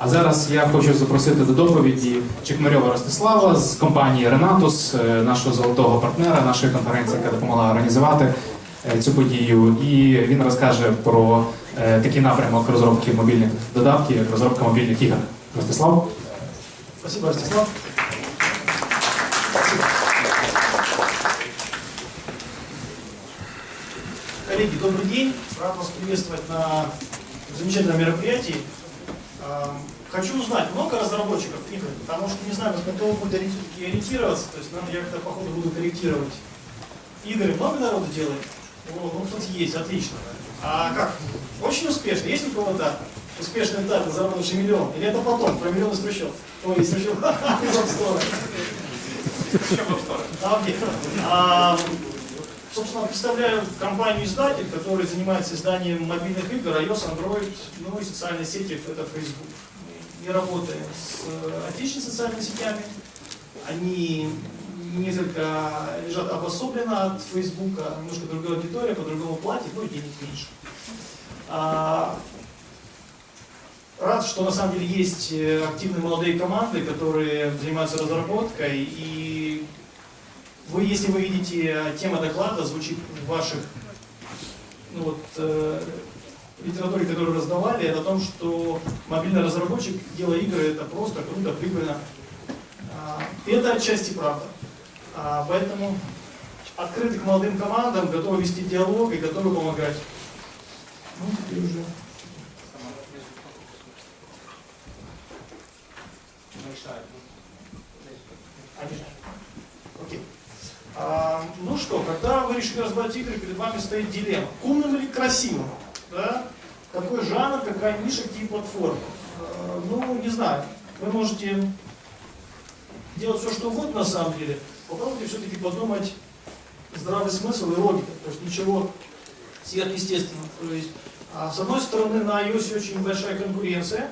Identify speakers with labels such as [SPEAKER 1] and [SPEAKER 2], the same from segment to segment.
[SPEAKER 1] А зараз я хочу запросити до доповіді Чекмарьова Ростислава з компанії Ренатус, нашого золотого партнера, нашої конференції, яка допомогла організувати е, цю подію. І він розкаже про е, такий напрямок розробки мобільних додатків, як розробка мобільних ігор. Ростислав.
[SPEAKER 2] Спасибо, Ростислав. Коллеги, добрый день. Рад вас приветствовать на замечательном мероприятии. А, Хочу узнать, много разработчиков игр, потому что не знаю, на кого будет ориенти- ориентироваться, то есть надо, я как-то походу буду корректировать. Игры много народу делает? О, ну тут есть, отлично. А как? Очень успешно. Есть у кого-то успешный тайтл, заработавший миллион? Или это потом, про миллион из трущоб? Ой, из трущоб, из Апстора. Да, где? А, Собственно, представляю компанию-издатель, которая занимается изданием мобильных игр, iOS, Android, ну и социальные сети, это Facebook. Мы не работаем с э, отечественными социальными сетями. Они несколько лежат обособленно от Facebook, немножко другая аудитория, по-другому платит, ну и денег меньше. А, Рад, что на самом деле есть э, активные молодые команды, которые занимаются разработкой. И вы, если вы видите, э, тема доклада звучит в ваших ну вот, э, литературе, которую раздавали, это о том, что мобильный разработчик, делая игры, это просто круто, прибыльно. А, это отчасти правда. А, поэтому открыты к молодым командам, готовы вести диалог и готовы помогать. Ну, теперь уже. Конечно. Окей. А, ну что, когда вы решили разбирать игры, перед вами стоит дилемма. Умным или красивым? Да? Какой жанр, какая ниша, какие платформы? А, ну, не знаю. Вы можете делать все, что угодно на самом деле. Попробуйте все-таки подумать здравый смысл и логика. То есть ничего сверхъестественного. То есть, а, с одной стороны, на iOS очень большая конкуренция,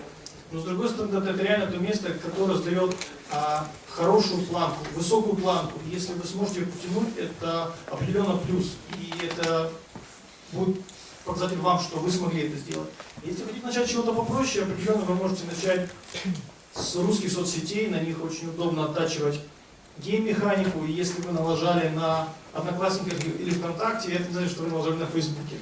[SPEAKER 2] но с другой стороны, это реально то место, которое сдает а, хорошую планку, высокую планку. Если вы сможете ее потянуть, это определенно плюс. И это будет показатель вам, что вы смогли это сделать. Если хотите начать чего-то попроще, определенно вы можете начать с русских соцсетей, на них очень удобно оттачивать гейм-механику, и если вы налажали на Одноклассниках или ВКонтакте, это не значит, что вы налажали на Фейсбуке.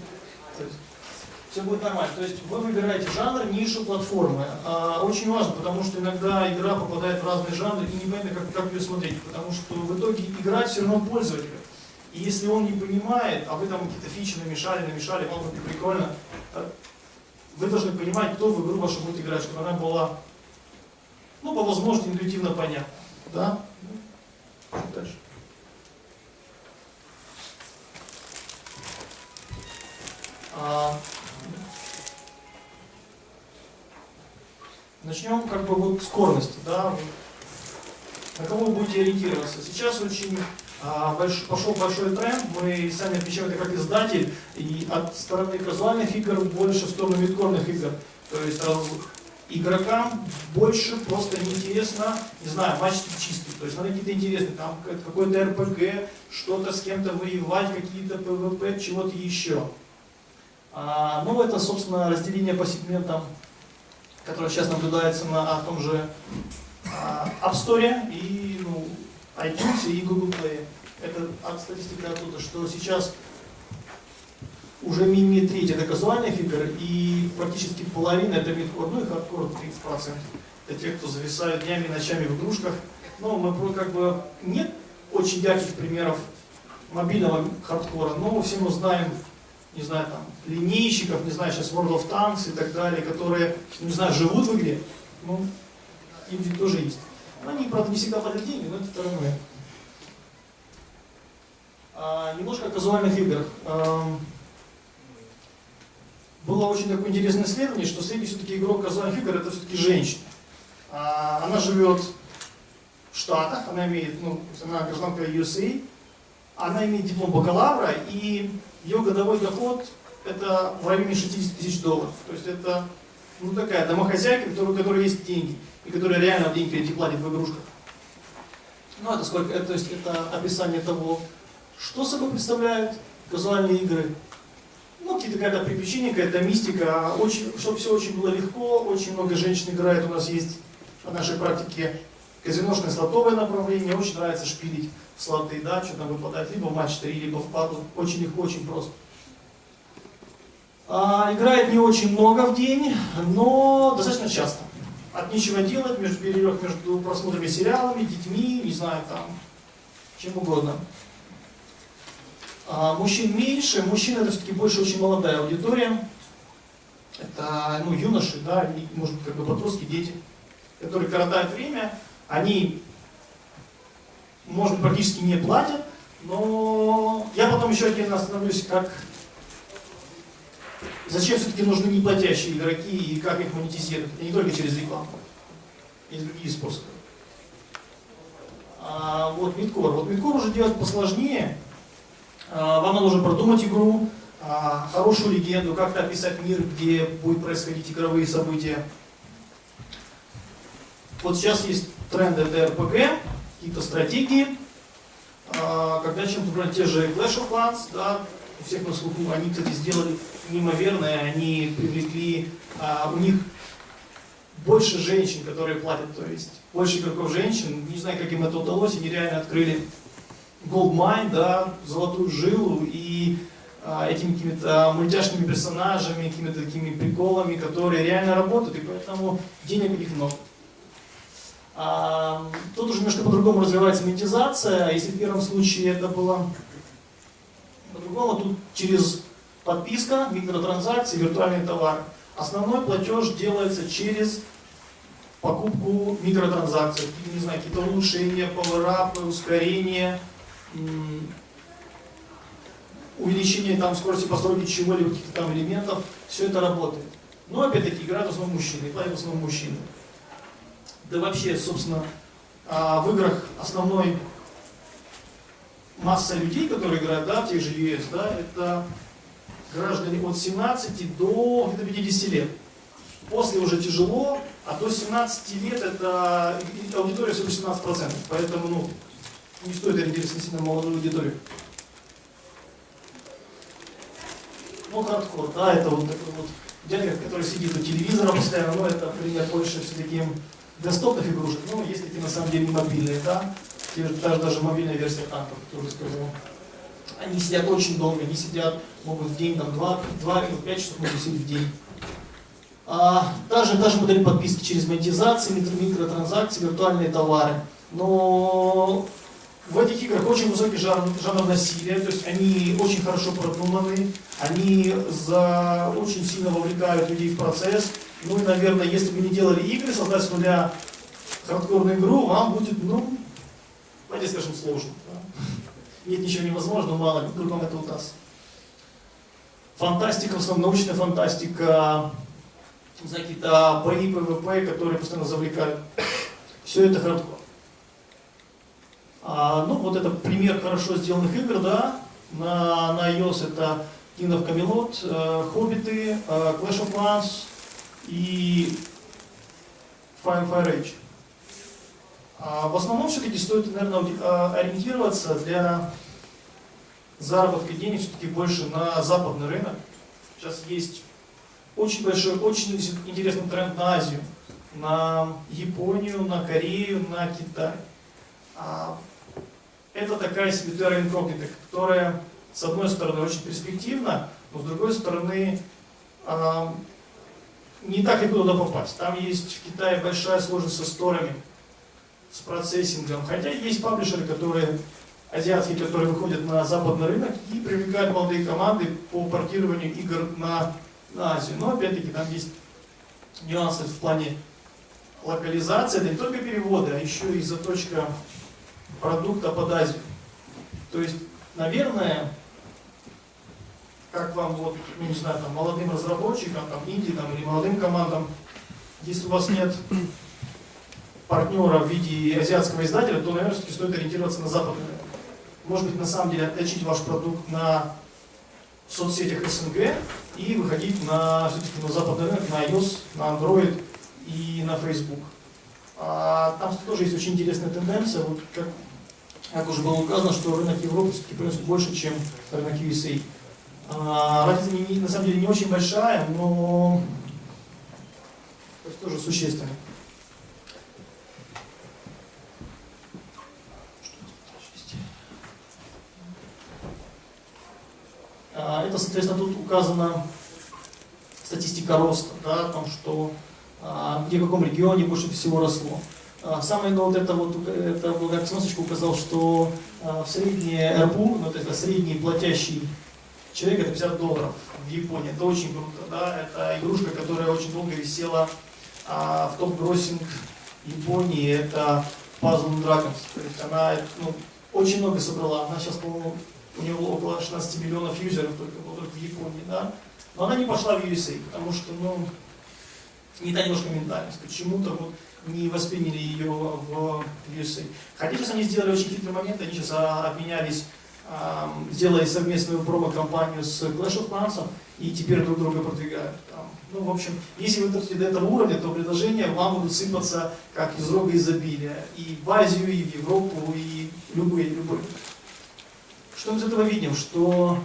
[SPEAKER 2] Все будет нормально. То есть вы выбираете жанр, нишу, платформы. А, очень важно, потому что иногда игра попадает в разные жанры и непонятно, как, как ее смотреть. Потому что в итоге играть все равно пользователю. И если он не понимает, а вы там какие-то фичи намешали, намешали, вам будет прикольно, э, вы должны понимать, кто в игру вашу будет играть, чтобы она была, ну, по возможности, интуитивно понятна. Да? Дальше? А, Начнем как бы вот с скорости, да, на кого вы будете ориентироваться. Сейчас очень а, больш- пошел большой тренд, мы сами отвечаем это как издатель, и от стороны казуальных игр больше в сторону мидкорных игр. То есть раз- игрокам больше просто неинтересно, не знаю, матч чистый, то есть надо какие-то интересные, там как- какой-то РПГ, что-то с кем-то воевать, какие-то ПВП, чего-то еще. А, ну, это, собственно, разделение по сегментам которая сейчас наблюдается на том же а, App Store и ну, iTunes и Google Play. Это от статистика оттуда, что сейчас уже мини треть это казуальных игр и практически половина это мидкор, ну и хардкор 30%. Это те, кто зависают днями и ночами в игрушках. Но мы как бы нет очень ярких примеров мобильного хардкора, но все мы знаем не знаю, там, линейщиков, не знаю, сейчас World of Tanks и так далее, которые, не знаю, живут в игре, ну, им ведь тоже есть. Но они, правда, не всегда платят деньги, но это второй момент. А, немножко о казуальных играх. Ам, было очень такое интересное исследование, что средний все-таки игрок казуальных игр это все-таки женщина. А, она живет в Штатах, она имеет, ну, она гражданка USA, она имеет диплом бакалавра, и ее годовой доход это в районе 60 тысяч долларов. То есть это ну, такая домохозяйка, у которой, есть деньги, и которая реально деньги эти платит в игрушках. Ну, это сколько? Это, то есть это описание того, что собой представляют казуальные игры. ну, какие-то какая-то приключения, какая-то мистика, очень, чтобы все очень было легко, очень много женщин играет, у нас есть в нашей практике казиношное слотовое направление, очень нравится шпилить в слоты, да, что там выпадать, либо в матч 3, либо в паду, очень легко, очень просто. А, играет не очень много в день, но достаточно часто. От нечего делать, между перерыв между просмотрами сериалами, детьми, не знаю, там, чем угодно. А, мужчин меньше, мужчины это все-таки больше очень молодая аудитория. Это ну, юноши, да, и, может быть, как бы подростки, дети, которые коротают время, они, может практически не платят, но я потом еще отдельно остановлюсь, как зачем все-таки нужны неплатящие игроки и как их монетизировать, и не только через рекламу, есть другие способы. А, вот Мидкор. Вот Мидкор уже делать посложнее, а, Вам нужно продумать игру, а, хорошую легенду, как-то описать мир, где будут происходить игровые события. Вот сейчас есть тренды это РПГ, какие-то стратегии, А, когда чем-то вроде те же Clash of Clans, да, у всех на слуху, они, кстати, сделали неимоверное, они привлекли, а, у них больше женщин, которые платят, то есть больше игроков женщин, не знаю, как им это удалось, они реально открыли Goldmine, да, золотую жилу и а, этими какими-то мультяшными персонажами, какими-то такими приколами, которые реально работают, и поэтому денег у них много. Тут уже немножко по-другому развивается монетизация. Если в первом случае это было по-другому, тут через подписка, микротранзакции, виртуальный товар. Основной платеж делается через покупку микротранзакций. Не знаю, какие-то улучшения, пауэрапы, ускорения, увеличение там, скорости постройки чего-либо, каких-то там элементов. Все это работает. Но опять-таки играют в основном мужчины, и платят в основном мужчины. Да вообще, собственно, а, в играх основной масса людей, которые играют, да, в тех же US, да, это граждане от 17 до где-то 50 лет. После уже тяжело, а до 17 лет это аудитория всего 17%. Поэтому, ну, не стоит ориентироваться на молодую аудиторию. Ну, хардкор, да, это вот такой вот дядя, который сидит у телевизора постоянно, ну, это пример больше все-таки десктопных игрушек, ну, есть такие на самом деле мобильные, да, даже, даже мобильная версия танков, которую сказал. Они сидят очень долго, они сидят, могут в день, там, 2, 2 или 5 часов могут сидеть в день. А, даже, даже модель подписки через монетизации, микро- микротранзакции, виртуальные товары. Но в этих играх очень высокий жанр, жанр насилия, то есть они очень хорошо продуманы, они за, очень сильно вовлекают людей в процесс. Ну и, наверное, если вы не делали игры, создать с нуля хардкорную игру, вам будет, ну, давайте скажем, сложно. да. Нет ничего невозможного, мало вдруг вам это удастся. Фантастика, в основном научная фантастика, какие-то бои ПВП, которые постоянно завлекают. Все это. А, ну, вот это пример хорошо сделанных игр, да. На, на iOS это King of Camelot, э, Хоббиты, э, Clash of Clans и Fire Fire Age. А в основном все-таки стоит, наверное, а, ориентироваться для заработка денег все-таки больше на западный рынок. Сейчас есть очень большой, очень интересный тренд на Азию, на Японию, на Корею, на Китай. А, Это такая себе терра инкогнита, которая, с одной стороны, очень перспективна, но с другой стороны, а, не так легко туда попасть. Там есть в Китае большая сложность со сторами, с процессингом. Хотя есть паблишеры, которые азиатские, которые выходят на западный рынок и привлекают молодые команды по портированию игр на, на Азию. Но опять-таки там есть нюансы в плане локализации, это не только переводы, а еще и заточка продукта под Азию. То есть, наверное, как вам вот, ну не знаю, там, молодым разработчикам, там, инди, там, или молодым командам, если у вас нет партнера в виде азиатского издателя, то, наверное, все-таки стоит ориентироваться на рынок. Может быть, на самом деле, отточить ваш продукт на соцсетях СНГ и выходить на, все-таки на западный рынок, на iOS, на Android и на Facebook. А, там тоже есть очень интересная тенденция, вот как, как уже было указано, что рынок Европы все-таки приносит больше, чем рынок USA. А, разница на самом деле не очень большая, но то есть тоже существенная. Это, соответственно, тут указана статистика роста, да, о том, что а, где в каком регионе больше всего росло. Главное, вот это вот, это Булгар Сносочка указал, что а, в среднее РПУ, ну, это средний платящий человек, это 50 долларов в Японии. Это очень круто, да, это игрушка, которая очень долго висела а, в топ-гроссинг Японии, это Puzzle Dragons. То есть она ну, очень много собрала. Она сейчас, по-моему, у нее около 16 миллионов юзеров только, вот только в Японии, да. Но она не пошла в USA, потому что, ну, не та немножко ментальность. Почему-то вот не восприняли ее в USA. Хотя сейчас они сделали очень хитрый момент, они сейчас а, обменялись, сделали совместную промо-компанию с Clash of Clans, и теперь друг друга продвигают. Там. Ну, в общем, если вы дойдете до этого уровня, то предложения вам будут сыпаться как из рога изобилия. И в Азию, и в Европу, и любые, любые. Что мы из этого видим? Что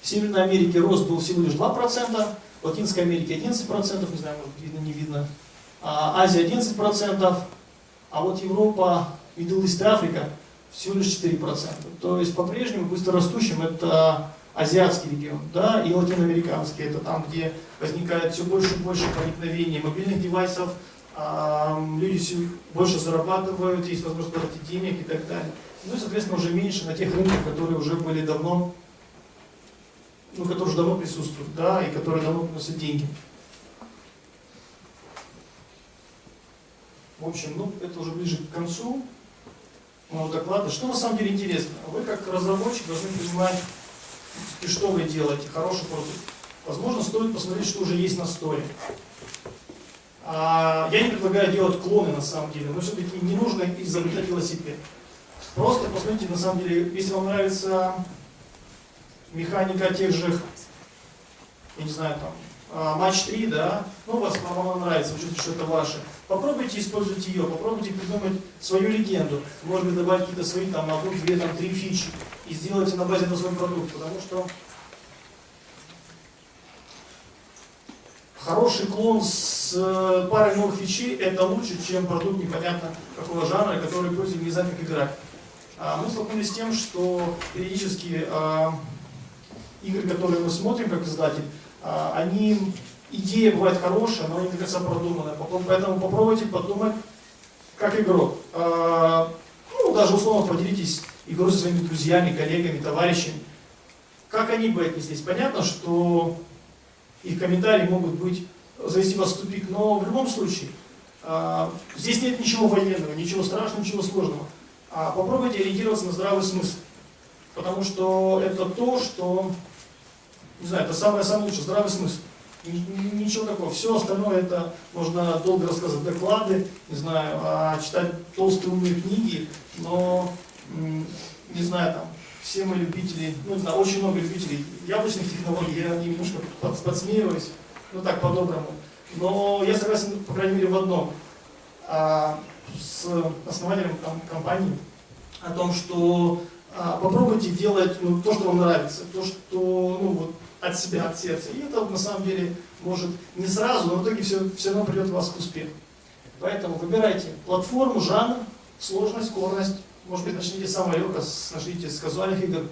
[SPEAKER 2] в Северной Америке рост был всего лишь 2%, в Латинской Америке 11%, не знаю, может видно, не видно. А Азия 11%, а вот Европа, Middle East и Африка всего лишь 4%. То есть по-прежнему быстрорастущим это азиатский регион, да, и латиноамериканский, это там, где возникает все больше и больше проникновений мобильных девайсов, ам, люди все больше зарабатывают, есть возможность платить денег и так далее. Ну и, соответственно, уже меньше на тех рынках, которые уже были давно, ну, которые уже давно присутствуют, да, и которые давно приносят деньги. В общем, ну, это уже ближе к концу моего доклада. Что на самом деле интересно? Вы как разработчик должны понимать, и что вы делаете, хороший продукт. Возможно, стоит посмотреть, что уже есть на сторе. А, я не предлагаю делать клоны на самом деле, но все-таки не нужно изобретать велосипед. Просто посмотрите, на самом деле, если вам нравится механика тех же, я не знаю, там, а, матч 3, да, ну, вас, вам нравится, вы чувствуете, что это ваше. Попробуйте использовать ее, попробуйте придумать свою легенду. Может быть, добавить какие-то свои, там, одну, две, там, три фичи. И сделайте на базе этого свой продукт, потому что хороший клон с э, парой новых фичей это лучше, чем продукт непонятно какого жанра, который пользователь не знает, как играть. А мы столкнулись с тем, что периодически а, игры, которые мы смотрим как издатель, а, они, идея бывает хорошая, но не до конца продуманная. Поэтому попробуйте подумать, как игрок. А, ну, даже условно поделитесь игрой со своими друзьями, коллегами, товарищами. Как они бы отнеслись? Понятно, что их комментарии могут быть, завести вас в тупик, но в любом случае, а, здесь нет ничего военного, ничего страшного, ничего сложного. А попробуйте ориентироваться на здравый смысл. Потому что это то, что, не знаю, это самое-самое лучшее, здравый смысл. Ни- ни- Ничего такого. Все остальное это можно долго рассказывать доклады, не знаю, а читать толстые умные книги, но, не знаю, там, все мы любители, ну, не знаю, очень много любителей яблочных технологий, я немножко под- подсмеиваюсь, ну так, по-доброму. Но я согласен, по крайней мере, в одном. А, с основателем ком- компании о том, что а, попробуйте делать ну, то, что вам нравится, то, что ну, вот, от себя, от сердца. И это на самом деле может не сразу, но в итоге все, все равно придет вас к успеху. Поэтому выбирайте платформу, жанр, сложность, скорость. Может быть, начните с самого легкого, начните с казуальных игр.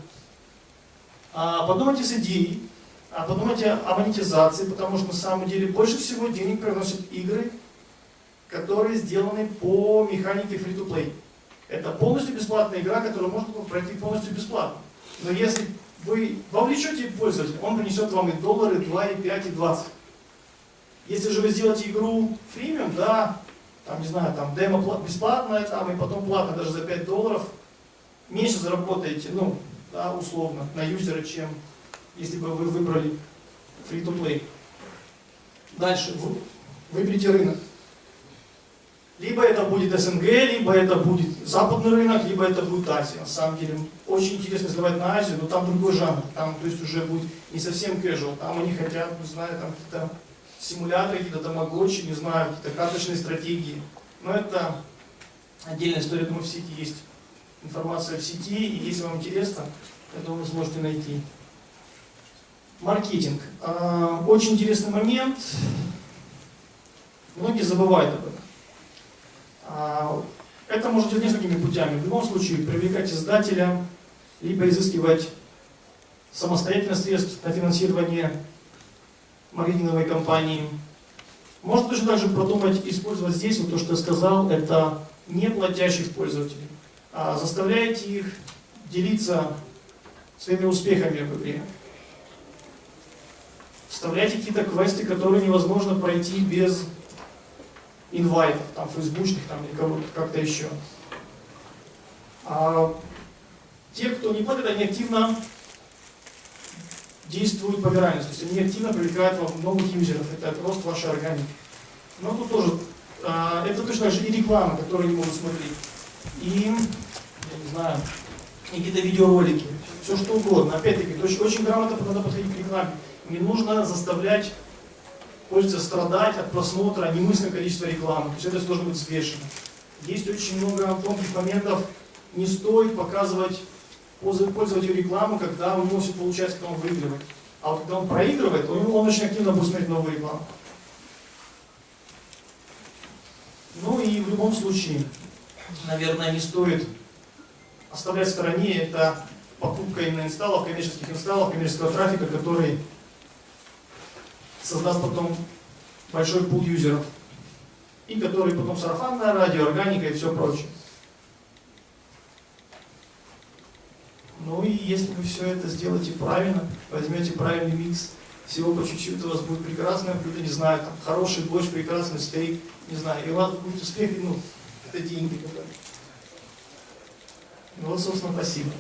[SPEAKER 2] А, подумайте с идеей, а, подумайте о монетизации, потому что на самом деле больше всего денег приносят игры, которые сделаны по механике free-to-play. Это полностью бесплатная игра, которую можно пройти полностью бесплатно. Но если вы вовлечете пользователя, он принесет вам и доллары, 2, и 5, и 20. Если же вы сделаете игру фримиум, да, там, не знаю, там демо пла- бесплатное, там, и потом платно даже за 5 долларов, меньше заработаете, ну, да, условно, на юзера, чем если бы вы выбрали free-to-play. Дальше, вы- выберите рынок. Либо это будет СНГ, либо это будет западный рынок, либо это будет Азия. На самом деле, очень интересно сливать на Азию, но там другой жанр. Там, то есть, уже будет не совсем casual. Там они хотят, не знаю, там какие-то симуляторы, какие-то тамагочи, не знаю, какие-то карточные стратегии. Но это отдельная история, думаю, в сети есть информация в сети, и если вам интересно, я вы сможете найти. Маркетинг. А, Очень интересный момент. Многие забывают об этом. А, Это можно делать несколькими путями. В любом случае, привлекать издателя, либо изыскивать самостоятельно средств на финансирование маркетинговой кампании. Можно точно так же продумать, использовать здесь, вот то, что я сказал, это не платящих пользователей, а заставляете их делиться своими успехами в игре. Вставляйте какие-то квесты, которые невозможно пройти без инвайтов, там, фейсбучных, там, или кого-то как-то еще. А те, кто не платит, они активно действуют по виральности, то есть они активно привлекают вам новых юзеров, это рост вашей органики. Но тут тоже, а, это точно же и реклама, которую они могут смотреть, и, я не знаю, какие-то видеоролики, все что угодно. Опять-таки, есть очень грамотно надо подходить к рекламе. Не нужно заставлять пользователя страдать от просмотра немыслимого количества рекламы. То есть это должно быть взвешено. Есть очень много тонких моментов. Не стоит показывать пользов- пользователю рекламу, когда у него все получается, когда он выигрывает. А вот когда он проигрывает, он, он очень активно будет смотреть новую рекламу. Ну и в любом случае, наверное, не стоит оставлять в стороне это покупка именно инсталлов, коммерческих инсталлов, коммерческого трафика, который создаст потом большой пул юзеров. И который потом сарафанное радио, органика и все прочее. Ну и если вы все это сделаете правильно, возьмете правильный микс, всего по чуть-чуть, у вас будет прекрасное блюдо, не знаю, там, хороший борщ, прекрасный стейк, не знаю, и у вас будет успех, ну, это деньги. Ну вот, собственно, спасибо.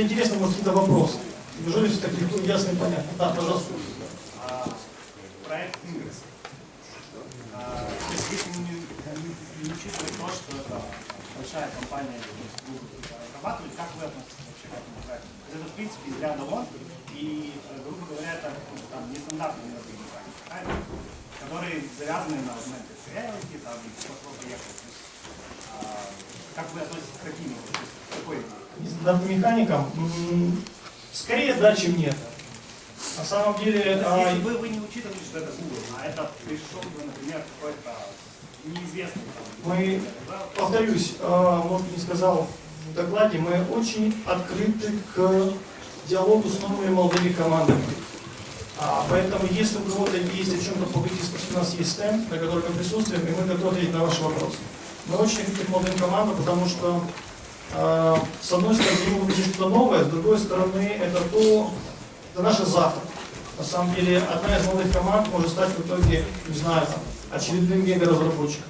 [SPEAKER 2] Что-то интересно, может, какие-то вопросы. Неужели все так легко, ясно и понятно? Да, пожалуйста.
[SPEAKER 3] А, проект Ингресс. А, Если не, не- учитывать то, что это большая компания, будут разрабатывать, как вы относитесь вообще к этому проекту? Это, в принципе, из ряда вон, и, э, грубо говоря, это ну, там, нестандартные мировые правильно? которые завязаны на augmented reality, там, и пошло-поехало. А, Как вы относитесь к таким, то есть, такой
[SPEAKER 2] Механикам, скорее да, чем нет. На самом деле,
[SPEAKER 3] есть,
[SPEAKER 2] а,
[SPEAKER 3] если вы, вы не учитываете, что это Google, а это пришел бы, например, какой-то неизвестный там,
[SPEAKER 2] Мы,
[SPEAKER 3] да,
[SPEAKER 2] повторюсь, а, может, не сказал в докладе, мы очень открыты к диалогу с новыми молодыми командами. А, поэтому, если у кого-то есть о чем-то поговорить, у нас есть стенд, на котором мы присутствуем, и мы готовы ответить на ваши вопросы. Мы очень к молодым командам, потому что, с одной стороны, мы будем что-то новое, с другой стороны, это то, это наше завтра. На самом деле, одна из молодых команд может стать в итоге, не знаю, там, очередным гега-разработчиком.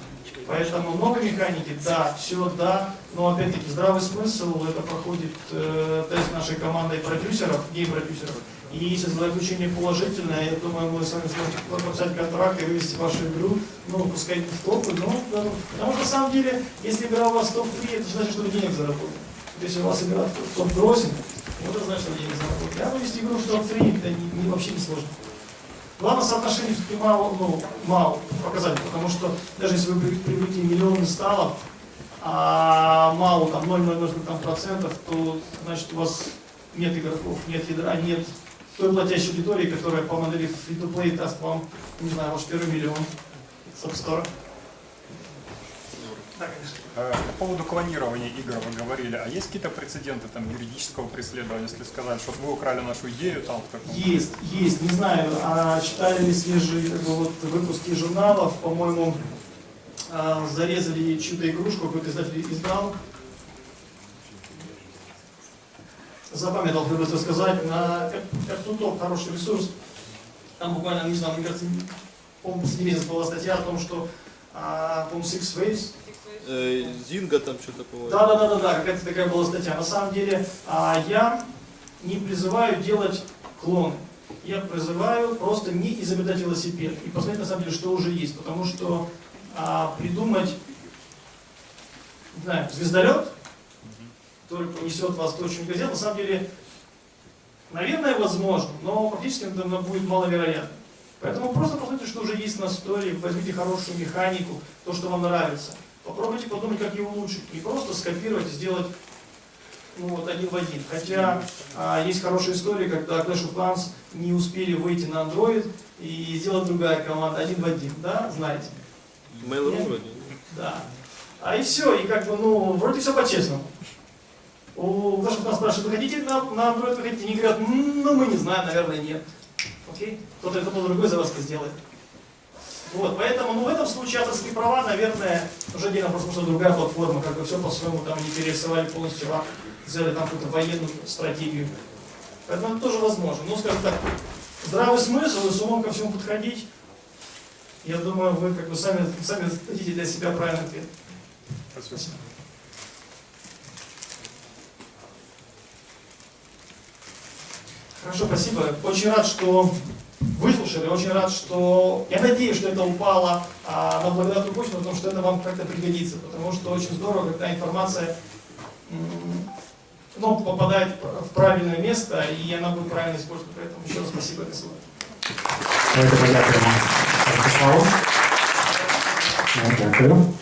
[SPEAKER 2] Поэтому много механики, да, все, да, но опять-таки здравый смысл, это проходит э, тест нашей командой продюсеров, гей-продюсеров. И если заключение положительное, я думаю, мы с вами сможем подписать контракт и вывести вашу игру, ну, пускай не в топы, но, потому что на самом деле, если игра у вас топ-3, это значит, что вы денег заработали. Если у вас игра в топ-гроссинг, вот это значит, что вы денег заработали. А вывести игру в топ-3, это не- не- вообще не сложно. Главное соотношение все-таки мало, ну, мало показать, потому что даже если вы при- привлекли миллион инсталлов, а мало там 0,00 там процентов, то значит у вас нет игроков, нет ядра, нет той платящей аудитории, которая по модели free-to-play даст вам, не знаю, ваш первый миллион с App Store. Да, конечно.
[SPEAKER 4] Э, По поводу клонирования игр вы говорили, а есть какие-то прецеденты там юридического преследования, если сказать, что вы украли нашу идею там в таком...
[SPEAKER 2] Есть, есть, не знаю, а читали ли свежие как бы, вот, выпуски журналов, по-моему, а, зарезали чью-то игрушку, какой-то издатель издал. Запамятовал, как бы сказать, на Картутоп хороший ресурс. Там буквально, не знаю, мне кажется, по-моему, последний месяц была статья о том, что, а, по-моему, Six Waves,
[SPEAKER 5] Э, Зинга там что такое.
[SPEAKER 2] да, да, да, да, да, какая-то такая была статья. На самом деле, а, я не призываю делать клоны. Я призываю просто не изобретать велосипед и посмотреть на самом деле, что уже есть. Потому что а, придумать, не знаю, звездолет, который понесет вас то, чем хотел, на самом деле, наверное, возможно, но практически это будет маловероятно. Поэтому просто посмотрите, что уже есть на сторе, возьмите хорошую механику, то, что вам нравится. Попробуйте подумать, как его улучшить. Не просто скопировать и сделать ну, вот один в один. Хотя а, есть хорошая история, когда Clash of Clans не успели выйти на Android и сделать другая команда один в один, да, знаете?
[SPEAKER 5] Mail.ru вроде.
[SPEAKER 2] Да. А и все, и как бы, ну, вроде все по-честному. У Clans спрашивают, вы хотите на, на Android, вы хотите? Они говорят, «М, ну мы не знаем, наверное, нет. Окей? Кто-то кто другой за вас это сделает. Вот, поэтому, ну, в этом случае авторские права, наверное, уже отдельно просто что другая платформа, как бы все по-своему там не перерисовали полностью вам, сделали там какую-то военную стратегию. Поэтому это тоже возможно. Ну, скажем так, здравый смысл и с умом ко всему подходить, я думаю, вы как бы сами, сами дадите для себя правильный ответ.
[SPEAKER 4] Спасибо.
[SPEAKER 2] Хорошо, спасибо. Очень рад, что выслушали, очень рад, что... Я надеюсь, что это упало а, на благодатную почву, потому что это вам как-то пригодится, потому что очень здорово, когда информация ну, попадает в правильное место, и она будет правильно использована. Поэтому еще раз спасибо, Рисула.
[SPEAKER 1] Давайте подякуємо. Дякую.